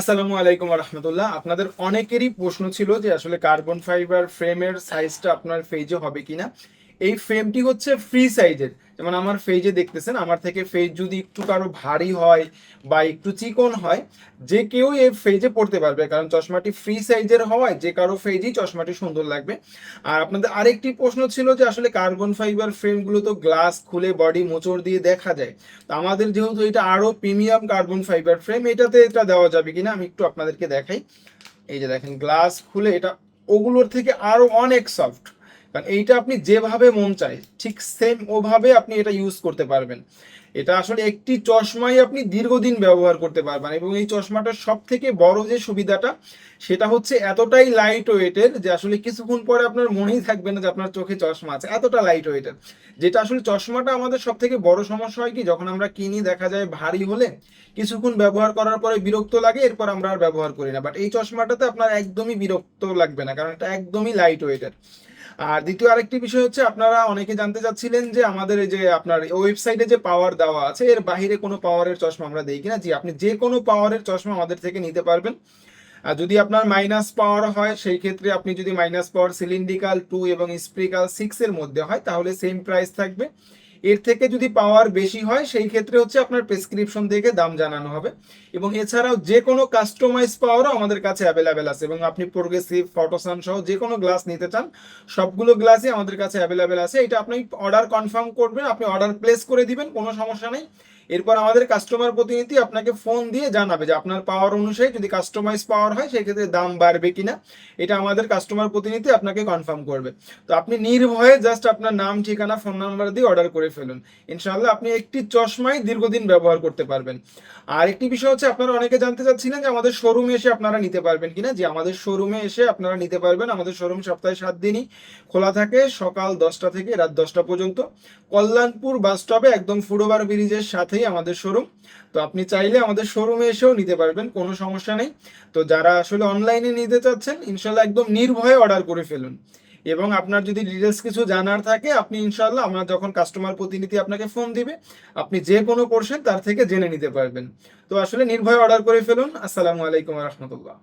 আসসালামু আলাইকুম রহমতুল্লাহ আপনাদের অনেকেরই প্রশ্ন ছিল যে আসলে কার্বন ফাইবার ফ্রেমের সাইজটা আপনার ফেজে হবে কিনা। এই ফ্রেমটি হচ্ছে ফ্রি সাইজের যেমন আমার ফেজে দেখতেছেন, আমার থেকে ফেজ যদি একটু কারও ভারী হয় বা একটু চিকন হয়, যে কেউ এই ফেজে পড়তে পারবে, কারণ চশমাটি ফ্রি সাইজের হওয়ায় যে কারও ফেজেই চশমাটি সুন্দর লাগবে। আর আপনাদের আরেকটি প্রশ্ন ছিল যে আসলে কার্বন ফাইবার ফ্রেমগুলো তো গ্লাস খুলে বডি মোচড় দিয়ে দেখা যায়। তো আমাদের যেহেতু এটা আরও প্রিমিয়াম কার্বন ফাইবার ফ্রেম এটাতে এটা দেওয়া যাবে কিনা আমি একটু আপনাদেরকে দেখাই। এই যে দেখেন গ্লাস খুলে এটা, ওগুলোর থেকে আরও অনেক সফট কারণ এইটা আপনি যেভাবে মন চায়, ঠিক সেম ওভাবে আপনি এটা ইউজ করতে পারবেন। এটা আসলে একটি চশমাই আপনি দীর্ঘদিন ব্যবহার করতে পারবেন এবং এই চশমাটার সব থেকে বড় যে সুবিধাটা, সেটা হচ্ছে এতটাই লাইট ওয়েটের যে আসলে কিছুক্ষণ পরে আপনার মনেই থাকবে না যে আপনার চোখে চশমা আছে, এতটা লাইট ওয়েটের যেটা আসলে চশমাটা আমাদের সব থেকে বড় সমস্যা হয় কি, যখন আমরা কিনি দেখা যায় ভারী হলে, কিছুক্ষণ ব্যবহার করার পরে বিরক্ত লাগে, এরপর আমরা আর ব্যবহার করি না। বাট এই চশমাটাতে আপনার একদমই বিরক্ত লাগবে না, কারণ এটা একদমই লাইট ওয়েটের আর দ্বিতীয় আরেকটি বিষয় হচ্ছে, আপনারা অনেকে জানতে চাচ্ছিলেন যে আমাদের এই যে আপনার ওয়েবসাইটে যে পাওয়ার দেওয়া আছে, এর বাহিরে কোনো পাওয়ারের চশমা আমরা দেই কিনা? জি, আপনি যে কোনো পাওয়ারের চশমা আমাদের থেকে নিতে পারবেন। আর যদি আপনার মাইনাস পাওয়ার হয়, সেই ক্ষেত্রে আপনি যদি মাইনাস পাওয়ার সিলিন্ড্রিকাল টু এবং স্প্রিকাল সিক্স এর মধ্যে হয়, তাহলে সেম প্রাইস থাকবে। এর থেকে যদি পাওয়ার বেশি হয়, সেই ক্ষেত্রে হচ্ছে আপনার প্রেসক্রিপশন থেকে দাম জানানো হবে। এবং এছাড়াও যে কোনো কাস্টমাইজ পাওয়ারও আমাদের কাছে অ্যাভেলেবেল আছে। এবং আপনি প্রোগ্রেসিভ ফটোসান সহ যে কোনো গ্লাস নিতে চান, সবগুলো গ্লাসই আমাদের কাছে অ্যাভেলেবেল আছে। এটা আপনি অর্ডার কনফার্ম করবেন, আপনি অর্ডার প্লেস করে দিবেন, কোনো সমস্যা নেই। এরপর আমাদের কাস্টমার প্রতিনিধি আপনাকে ফোন দিয়ে জানাবে যে আপনার পাওয়ার অনুযায়ী যদি কাস্টমাইজ পাওয়ার হয় সেই ক্ষেত্রে দাম বাড়বে কিনা। এটা আমাদের কাস্টমার প্রতিনিধি আপনাকে কনফার্ম করবে। তো আপনি নির্ভয়ে জাস্ট আপনার নাম, ঠিকানা ফোন নাম্বার দিয়ে অর্ডার করে ফেলুন। ইনশাআল্লাহ আপনি একটি চশমাই দীর্ঘদিন ব্যবহার করতে পারবেন। আর একটি বিষয় হচ্ছে, আপনারা অনেকে জানতে চাচ্ছিলেন যে আমাদের শোরুমে এসে আপনারা নিতে পারবেন কিনা? যে আমাদের শোরুমে এসে আপনারা নিতে পারবেন। আমাদের শোরুম সপ্তাহে সাত দিনই খোলা থাকে, সকাল দশটা থেকে রাত দশটা পর্যন্ত। কল্যাণপুর বাস স্টপে একদম ফুডোবার ব্রিজের সাথেই আমাদের শোরুম তো আপনি চাইলে আমাদের শোরুমে এসেও নিতে পারবেন, কোনো সমস্যা নেই। তো যারা আসলে অনলাইনে নিতে চাচ্ছেন, ইনশাল্লাহ একদম নির্ভয়ে অর্ডার করে ফেলুন। এবং আপনার যদি ডিটেলস কিছু জানার থাকে, আপনি ইনশাল্লাহ আমরা যখন কাস্টমার প্রতিনিধি আপনাকে ফোন দিবে, আপনি যে কোনো পোর্শন তার থেকে জেনে নিতে পারবেন। তো আসলে নির্ভয়ে অর্ডার করে ফেলুন। আসসালামু আলাইকুম রহমতুল্লাহ।